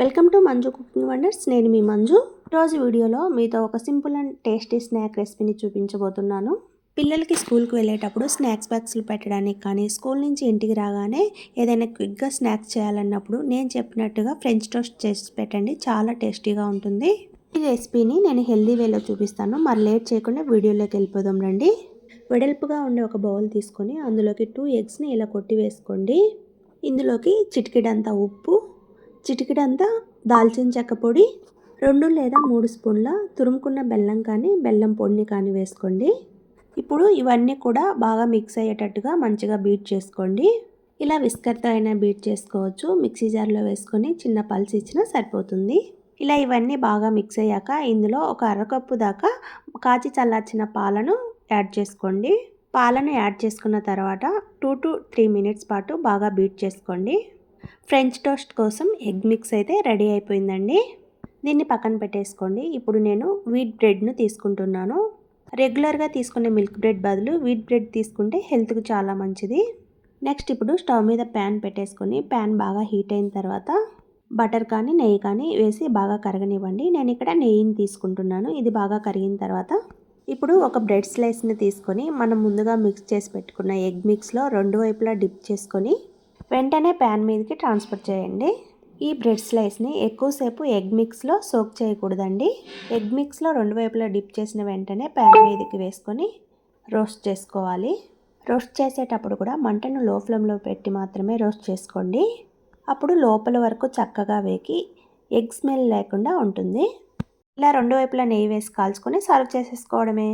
Welcome to Manju cooking wonders. నేను మీ మంజు. రోజు వీడియోలో మీతో ఒక సింపుల్ అండ్ టేస్టీ స్నాక్ రెసిపీని చూపించబోతున్నాను. పిల్లలకి స్కూల్కి వెళ్ళేటప్పుడు స్నాక్స్ బాక్స్లు పెట్టడానికి కానీ స్కూల్ నుంచి ఇంటికి రాగానే ఏదైనా క్విక్గా స్నాక్స్ చేయాలన్నప్పుడు నేను చెప్పినట్టుగా ఫ్రెంచ్ టోస్ట్ చేసి పెట్టండి. చాలా టేస్టీగా ఉంటుంది. ఈ రెసిపీని నేను హెల్దీ వేలో చూపిస్తాను. మరి లేట్ చేయకుండా వీడియోలోకి వెళ్ళిపోదాం రండి. వెడల్పుగా ఉండే ఒక బౌల్ తీసుకొని అందులోకి టూ ఎగ్స్ని ఇలా కొట్టి వేసుకోండి. ఇందులోకి చిటికెడంత ఉప్పు చిటికెడంతా దాల్చిన చెక్క పొడి రెండు లేదా మూడు స్పూన్ల తురుముకున్న బెల్లం కానీ బెల్లం పొడిని కానీ వేసుకోండి. ఇప్పుడు ఇవన్నీ కూడా బాగా మిక్స్ అయ్యేటట్టుగా మంచిగా బీట్ చేసుకోండి. ఇలా విస్కర్తో అయినా బీట్ చేసుకోవచ్చు. మిక్సీ జార్లో వేసుకొని చిన్న పల్స్ ఇచ్చినా సరిపోతుంది. ఇలా ఇవన్నీ బాగా మిక్స్ అయ్యాక ఇందులో ఒక అరకప్పు దాకా కాచి చల్లార్చిన పాలను యాడ్ చేసుకోండి. పాలను యాడ్ చేసుకున్న తర్వాత టూ టు త్రీ మినిట్స్ పాటు బాగా బీట్ చేసుకోండి. ఫ్రెంచ్ టోస్ట్ కోసం ఎగ్ మిక్స్ అయితే రెడీ అయిపోయిందండి. దీన్ని పక్కన పెట్టేసుకోండి. ఇప్పుడు నేను వీట్ బ్రెడ్ను తీసుకుంటున్నాను. రెగ్యులర్గా తీసుకునే మిల్క్ బ్రెడ్ బదులు వీట్ బ్రెడ్ తీసుకుంటే హెల్త్కి చాలా మంచిది. నెక్స్ట్ ఇప్పుడు స్టవ్ మీద ప్యాన్ పెట్టేసుకొని ప్యాన్ బాగా హీట్ అయిన తర్వాత బటర్ కానీ నెయ్యి కానీ వేసి బాగా కరగనివ్వండి. నేను ఇక్కడ నెయ్యిని తీసుకుంటున్నాను. ఇది బాగా కరిగిన తర్వాత ఇప్పుడు ఒక బ్రెడ్ స్లైస్ని తీసుకొని మనం ముందుగా మిక్స్ చేసి పెట్టుకున్న ఎగ్ మిక్స్లో రెండు వైపులా డిప్ చేసుకొని వెంటనే ప్యాన్ మీదకి ట్రాన్స్ఫర్ చేయండి. ఈ బ్రెడ్ స్లైస్ని ఎక్కువసేపు ఎగ్ మిక్స్లో సోక్ చేయకూడదండి. ఎగ్ మిక్స్లో రెండు వైపులా డిప్ చేసిన వెంటనే ప్యాన్ మీదకి వేసుకొని రోస్ట్ చేసుకోవాలి. రోస్ట్ చేసేటప్పుడు కూడా మంటను లో ఫ్లేమ్లో పెట్టి మాత్రమే రోస్ట్ చేసుకోండి. అప్పుడు లోపల వరకు చక్కగా వేకి ఎగ్ స్మెల్ లేకుండా ఉంటుంది. ఇలా రెండు వైపులా నెయ్యి వేసి కాల్చుకొని సర్వ్ చేసేసుకోవడమే.